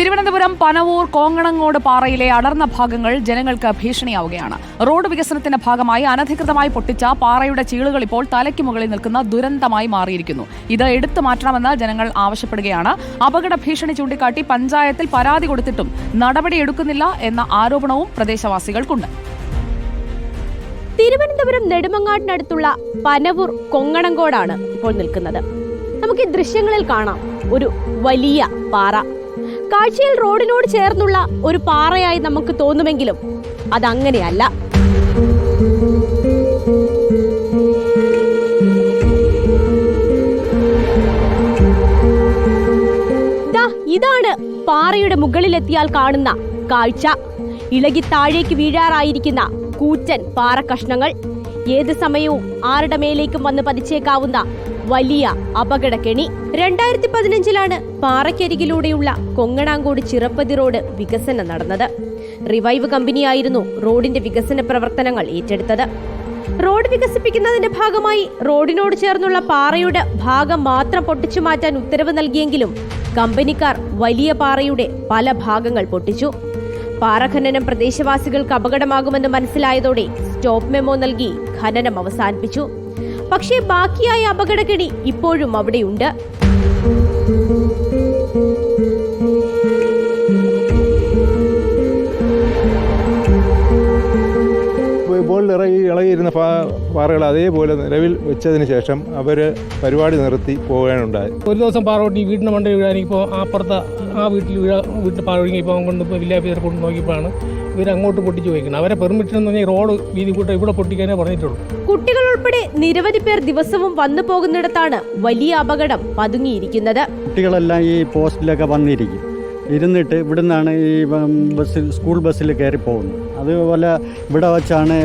തിരുവനന്തപുരം പനവൂർ കോങ്ങണങ്ങോട് പാറയിലെ അടർന്ന ഭാഗങ്ങൾ ജനങ്ങൾക്ക് ഭീഷണിയാവുകയാണ്. റോഡ് വികസനത്തിന്റെ ഭാഗമായി അനധികൃതമായി പൊട്ടിച്ച പാറയുടെ ചീളുകൾ ഇപ്പോൾ തലയ്ക്ക് മുകളിൽ നിൽക്കുന്ന ദുരന്തമായി മാറിയിരിക്കുന്നു. ഇത് എടുത്തു മാറ്റണമെന്ന് ജനങ്ങൾ ആവശ്യപ്പെടുകയാണ്. അപകട ഭീഷണി ചൂണ്ടിക്കാട്ടി പഞ്ചായത്തിൽ പരാതി കൊടുത്തിട്ടും നടപടിയെടുക്കുന്നില്ല എന്ന ആരോപണവും പ്രദേശവാസികൾക്കുണ്ട്. തിരുവനന്തപുരം നെടുമങ്ങാടിനടുത്തുള്ള പനവൂർ കൊങ്ങണങ്കോടാണ് ഇപ്പോൾ നിൽക്കുന്നത്. നമുക്ക് ഈ ദൃശ്യങ്ങളിൽ കാണാം. ഒരു വലിയ പാറ. കാഴ്ചയിൽ റോഡിനോട് ചേർന്നുള്ള ഒരു പാറയായി നമുക്ക് തോന്നുമെങ്കിലും അതങ്ങനെയല്ല. ഇതാണ് പാറയുടെ മുകളിലെത്തിയാൽ കാണുന്ന കാഴ്ച. ഇളകി താഴേക്ക് വീഴാറായിരിക്കുന്ന കൂറ്റൻ പാറ കഷ്ണങ്ങൾ. ഏത് സമയവും ആരുടെ മേലേക്കും വന്ന് പതിച്ചേക്കാവുന്ന വലിയ അപകടക്കെണി രണ്ടായിരത്തി പതിനഞ്ചിലാണ് പാറയ്ക്കരികിലൂടെയുള്ള കൊങ്ങണാങ്കോട് ചിറപ്പതി റോഡ് വികസനം നടന്നത്. റിവൈവ് കമ്പനിയായിരുന്നു റോഡിന്റെ വികസന പ്രവർത്തനങ്ങൾ ഏറ്റെടുത്തത്. റോഡ് വികസിപ്പിക്കുന്നതിന്റെ ഭാഗമായി റോഡിനോട് ചേർന്നുള്ള പാറയുടെ ഭാഗം മാത്രം പൊട്ടിച്ചു മാറ്റാൻ ഉത്തരവ് നൽകിയെങ്കിലും കമ്പനിക്കാർ വലിയ പാറയുടെ പല ഭാഗങ്ങൾ പൊട്ടിച്ചു. പാറഖനനം പ്രദേശവാസികൾക്ക് അപകടമാകുമെന്ന് മനസ്സിലായതോടെ സ്റ്റോപ്പ് മെമ്മോ നൽകി ഖനനം അവസാനിപ്പിച്ചു. പക്ഷേ ബാക്കിയായ അപകടക്കെണി ഇപ്പോഴും അവിടെയുണ്ട്. ഇപ്പോൾ ഇറങ്ങി ഇളകിയിരുന്ന പാ- പാറകൾ അതേപോലെ നിലവിൽ വെച്ചതിന് ശേഷം അവർ പരിപാടി നിർത്തി പോകാനുണ്ടായി. ഒരു ദിവസം പാറോട്ടി ഈ വീടിന് മണ്ടയിൽ വീഴാനിപ്പോൾ അപ്പുറത്തെ ആ വീട്ടിൽ വീഴ വീട്ടിൽ പാറ ഒഴുകിയപ്പോൾ അവൻ കൊണ്ട് വില്ലാപ്പിയർ കൊണ്ട് നോക്കിയപ്പോഴാണ് ഇവർ പൊട്ടിച്ചു വയ്ക്കുന്നത് അവരെ പെർമിഷൻ എന്ന് പറഞ്ഞാൽ റോഡ് വീതി കൂട്ടം ഇവിടെ പൊട്ടിക്കാനേ പറഞ്ഞിട്ടുള്ളൂ. കുട്ടികൾ ഉൾപ്പെടെ നിരവധി പേർ ദിവസവും വന്നു പോകുന്നിടത്താണ് വലിയ അപകടം പതുങ്ങിയിരിക്കുന്നത്. കുട്ടികളെല്ലാം ഈ പോസ്റ്റിലൊക്കെ വന്നിരിക്കും. ഇരുന്നിട്ട് ഇവിടുന്നാണ് ഈ ബസ്സിൽ സ്കൂൾ ബസ്സിൽ കയറി പോകുന്നത്. അതുപോലെ ഇവിടെ വെച്ചാണ്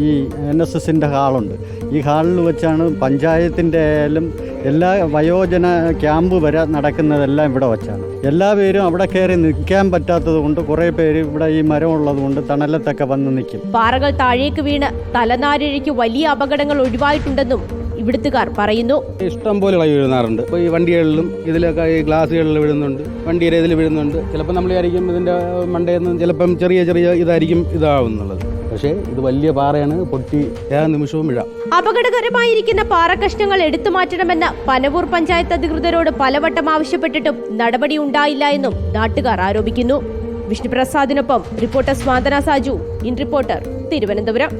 ഈ എൻ എസ് എസിന്റെ ഹാളുണ്ട്. ഈ ഹാളിൽ വെച്ചാണ് പഞ്ചായത്തിന്റെ ആയാലും എല്ലാ വയോജന ക്യാമ്പ് വരെ നടക്കുന്നതെല്ലാം ഇവിടെ വച്ചാണ്. എല്ലാ പേരും അവിടെ കയറി നിൽക്കാൻ പറ്റാത്തത് കൊണ്ട് കുറെ പേര് ഇവിടെ ഈ മരം ഉള്ളത് കൊണ്ട് തണലത്തൊക്കെ വന്ന് നിൽക്കും. പാറകൾ താഴേക്ക് വീണ് തലനാരിഴയ്ക്ക് വലിയ അപകടങ്ങൾ ഒഴിവായിട്ടുണ്ടെന്നും ഇവിടുത്തുകാർ പറയുന്നു. ഇഷ്ടം പോലെ ഇളകി വീഴുന്നാറുണ്ട്. ഇപ്പോൾ ഈ വണ്ടികളിലും ഇതിലൊക്കെ ഈ ഗ്ലാസ്സുകളിൽ വീഴുന്നുണ്ട്. വണ്ടിയുടെ ഇതിൽ വീഴുന്നുണ്ട്. ചിലപ്പോൾ നമ്മൾ ആയിരിക്കും ഇതിന്റെ മണ്ടയിൽ നിന്ന് ചിലപ്പം ചെറിയ ചെറിയ ഇതായിരിക്കും ഇതാവുന്നുള്ളത്. പക്ഷേ ഇത് വലിയ പാറയാണ്. പൊട്ടി ഏത് നിമിഷവും വീഴാം അപകടകരമായിരിക്കുന്ന പാറക്കഷ്ണങ്ങൾ എടുത്തു മാറ്റണമെന്ന് പനവൂർ പഞ്ചായത്ത് അധികൃതരോട് പലവട്ടം ആവശ്യപ്പെട്ടിട്ടും നടപടി ഉണ്ടായില്ല എന്നും നാട്ടുകാർ ആരോപിക്കുന്നു. വിഷ്ണുപ്രസാദിനൊപ്പം reporter സ്വാതന Saju in reporter Thiruvananthapuram.